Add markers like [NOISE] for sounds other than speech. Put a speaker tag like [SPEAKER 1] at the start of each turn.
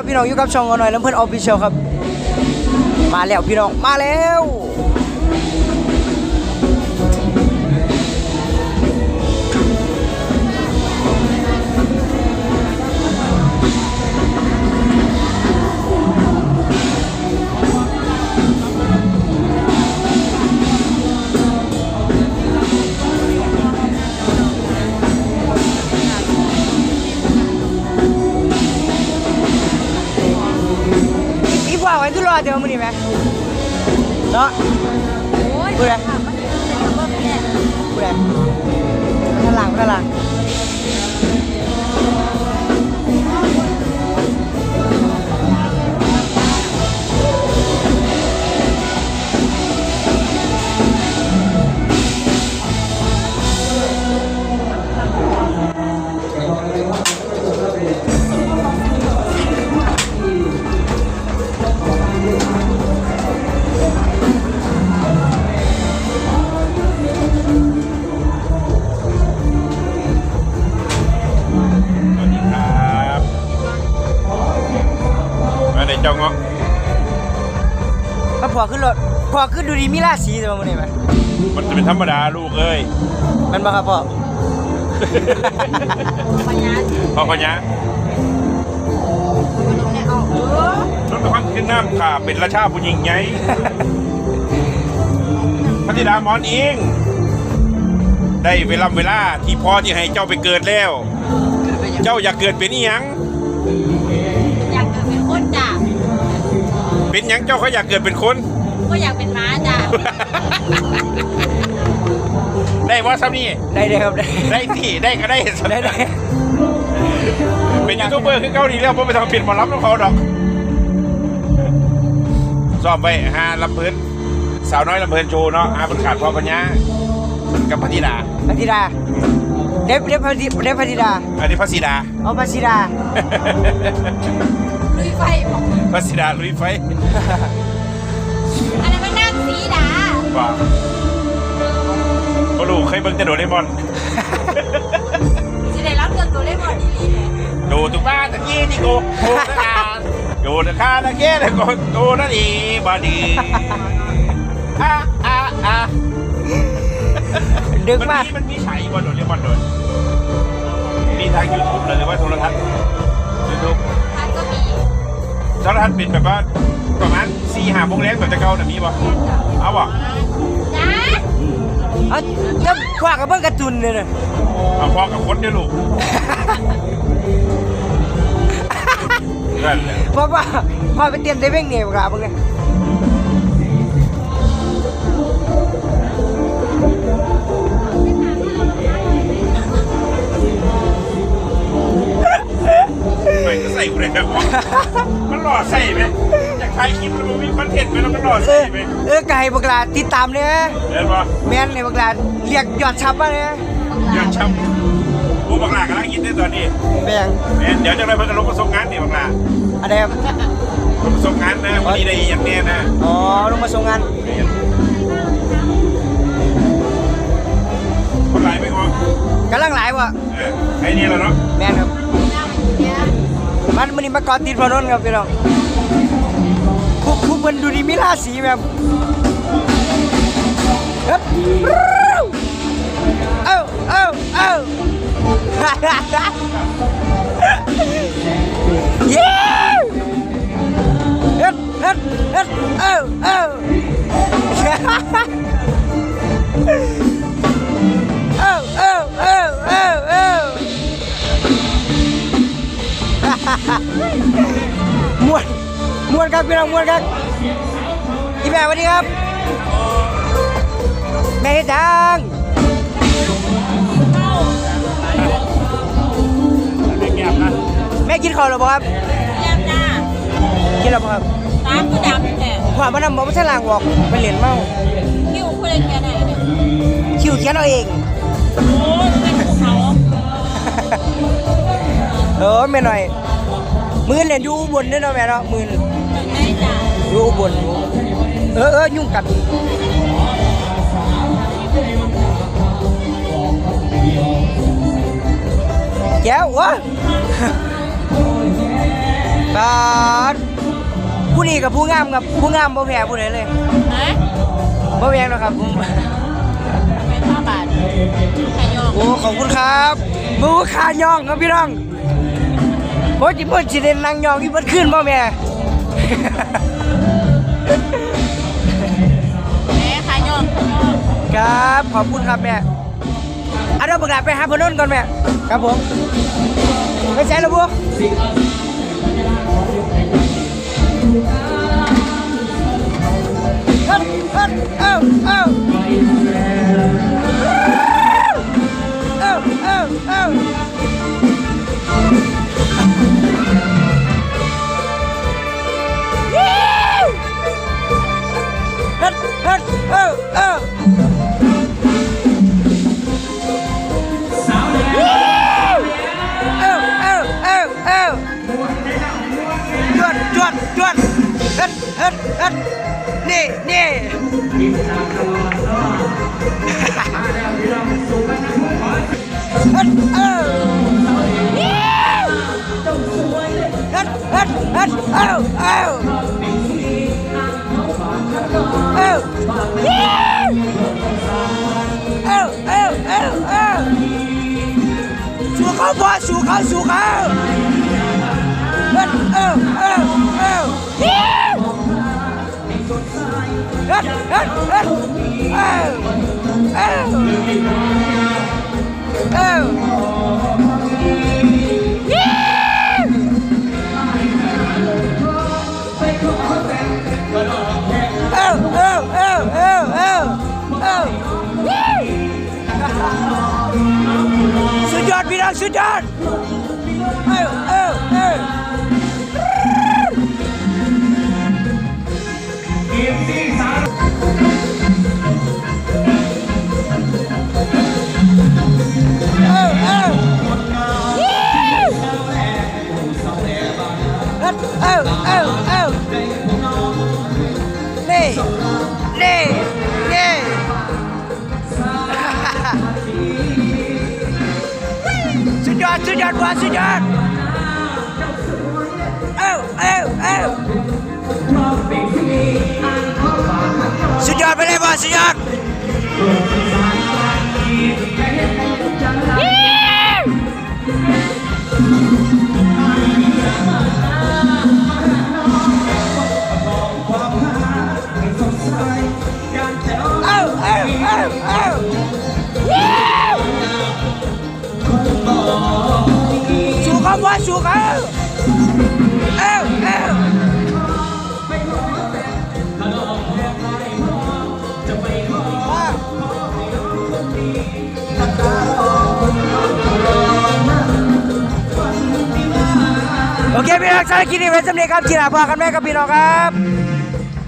[SPEAKER 1] ครับพี่น้องอยู่กับช่องอหน่อยแล้วเพื่อนออฟฟิเชียลครับ มาแล้วพี่น้องมาแล้ว อีกว่าไว้ทุกรอเดี๋ยวมื้อนี้ไหมเนาะ
[SPEAKER 2] โอ้ย
[SPEAKER 1] พูดอะไร
[SPEAKER 2] ถามมันเป็นเบิ่งแน่
[SPEAKER 1] พูดอะไรด้านหลังด้านหลัง พอขึ้นรถพอขึ้นดูดีมีราศีแต่ว่ามื้อนี้ไหม
[SPEAKER 3] มันจะเป็นธรรมดาลูกเอ้ย
[SPEAKER 1] มันบ่ครับพ่อ
[SPEAKER 2] ปัญญาสิ
[SPEAKER 3] พอพญะ
[SPEAKER 2] มันลงในเอาเออ
[SPEAKER 3] รถพังขึ้นน้ำค่ะ เป็นราชาผู้หญิงไงพระธิดามอนเองได้เวลาเวลาที่พ่อที่ให้เจ้าไปเกิดแล้วเจ้าอยากเกิดเป็นอีหยัง
[SPEAKER 2] เป็น
[SPEAKER 3] หยังเจ้าเขาอยากเกิดเป็นคน
[SPEAKER 2] ก็อยากเป็นม้าจ้ะ
[SPEAKER 3] ได้ว่าซ้ำนี่
[SPEAKER 1] ได้เลยครับได้
[SPEAKER 3] ได้ที่ได้ก็ได้
[SPEAKER 1] ได้ได้
[SPEAKER 3] เป็นยูทูบเบอร์คือเกาหลีแล้วผมไปทำเปลี่ยนหมอลำของเขาดอกสอบไปหาลำเพลินสาวน้อยลำเพลินโชว์เนาะอาเป็นขาดพ่อปัญญากับพัทธิดา
[SPEAKER 1] พัทิดาเด็บเด็บพัทิเด็บพัทิดา
[SPEAKER 3] อันนี้พัสสิดา
[SPEAKER 1] เอาพัทิดา
[SPEAKER 2] ลุยไฟบอก
[SPEAKER 3] พัสสิดาลุยไฟ
[SPEAKER 2] อันนั้นมันนั่งสีดา
[SPEAKER 3] ว่าก็รู้เคยเบิ่งแต่โดเรมอน
[SPEAKER 2] สิได้รับเรื่องตัวเลขหมดดีๆเลย
[SPEAKER 3] ดูตุกบ้านตะกี้ที่โกโกตะกาอยู่ตะคาตะเกี้ตะโกโกนั่นอีบาดีอะอะอะ
[SPEAKER 1] ดึก
[SPEAKER 3] มัน
[SPEAKER 1] มาก
[SPEAKER 3] มีมันมีฉายบนโดเรมอนด้วยมีทางยูทูบเลยหรือว่าโทรทัศน์ยูทูบ
[SPEAKER 2] ท่านก็มี
[SPEAKER 3] โทรทัศน์เป็นแบบว่าประมาณสี่ห้าโมงแรงแบบจะเก่าแต่ะมีป่ะเอาป่ะ
[SPEAKER 2] จ้า
[SPEAKER 1] เอ้าเจ้าคว้ากับเบิ่งการ์ตูนเลยนะ
[SPEAKER 3] เอาพอกับคนเดียวลูกนั่นแหละ
[SPEAKER 1] เพราะว่าพ่อไปเตรียมเซเว่นเนี่ยครับเบิ่งเลยา
[SPEAKER 3] กถ่ายคลิปแล้วมันมีคอนเทนต์ไหมแล้วมันหล่อ
[SPEAKER 1] เอ
[SPEAKER 3] ใส่
[SPEAKER 1] อ
[SPEAKER 3] ไหม
[SPEAKER 1] เออไก่บักลาติดตามเนี่ย
[SPEAKER 3] เห็นป่ะ
[SPEAKER 1] แม่นในบักลาเรียกยอดชับมาเนี่ย
[SPEAKER 3] ยอดช้ำผู้บังหลากำลังคิดในตอนนี้
[SPEAKER 1] แม่ง
[SPEAKER 3] แม่นเดี๋ยวจะได้เพิ่งกันลงประสบงานนี่บังหลา
[SPEAKER 1] อะไรครับ
[SPEAKER 3] ลงประสบงานนะวันนี้ได้อย่างแน่นะ
[SPEAKER 1] อ๋อลงมาส่งงาน
[SPEAKER 3] คนหลายไม่ออก
[SPEAKER 1] กำลังหลายวะ
[SPEAKER 3] เออไอ้นี่แหละเนาะ
[SPEAKER 1] แม่นครับมันมันนี่มาเกอติดพอนนท์ครับพี่น้องคุกคุก มันดูดีมีราศีแบบเอ้าเอ้าเอ้าเอ้าเย้เฮ็ดเฮ็ดเฮ็ดเอ้าเอ้าเอ้าเอ้าเอ้าเอ้าเอ้ามวนมวนครับพี่น้องมวนครับอี แม่สวัสดีครับ แม่เฮ็ดจัง
[SPEAKER 3] ไม่เงียบนะ
[SPEAKER 1] แม่กินข้าวหรือเปล่าครับ
[SPEAKER 2] เยี่ยมจ้า
[SPEAKER 1] กินแล้วเปล่าครับ
[SPEAKER 2] ตามผู้ดำแท้
[SPEAKER 1] ความมันนำบอกไม่ใช่ลางบอกไปเหรียญเมา
[SPEAKER 2] คิวผู้เล่นแค่ไหนเนี่ย
[SPEAKER 1] คิวเขียนเอาเอง
[SPEAKER 2] โอ้ยเป็นภูเขา
[SPEAKER 1] เออแม่หน่อย มือเหรียญอยู่อุบนด้วยเนาะแม่เนาะมือ
[SPEAKER 2] ได้จ้า
[SPEAKER 1] อยู่อุบล เออเออยุ่งกันแก้ววะบาดผู้นี้กับผู้งามกับผู้งามบ่แพ้ผู้ใดเลย
[SPEAKER 2] ฮะ
[SPEAKER 1] บ่แพงหรอกครับผม
[SPEAKER 2] เป็นผ้าบาทแค่ยอง
[SPEAKER 1] โอ้ขอบคุณครับมือขาย่องครับพี่น้องโอ้จิเพิ่นสิเล่นนางย่องอีเพิ่นขึ้นบ่แม่ ครับ ขอบคุณครับแม่เอาเดี๋ยวประกาศไปหาพนนก่อนแม่ ครับผมไปใช้แล้วบัวเฮ้ยเฮ้เอ้าเอ้า hết hết nè nè. Hết ờ. Hết hết hết ờ ờ. Ờ ờ ờ ờ ờ. Xuống không, qua, xuống không xuống không. Hết ờ. ờ. สุดยอดพี่น้องสุดยอด Nih, nih. [LAUGHS] sujud, sujud, buat sujud. Oh, oh, oh. Sujud boleh buat sujud. เขาว่าสู้เขาเอ้าเอ้าโอเคพี่น้องสารกินนี้ไว้สำเร็จครับกีฬาพอกันแม่กับพี่น้องครับ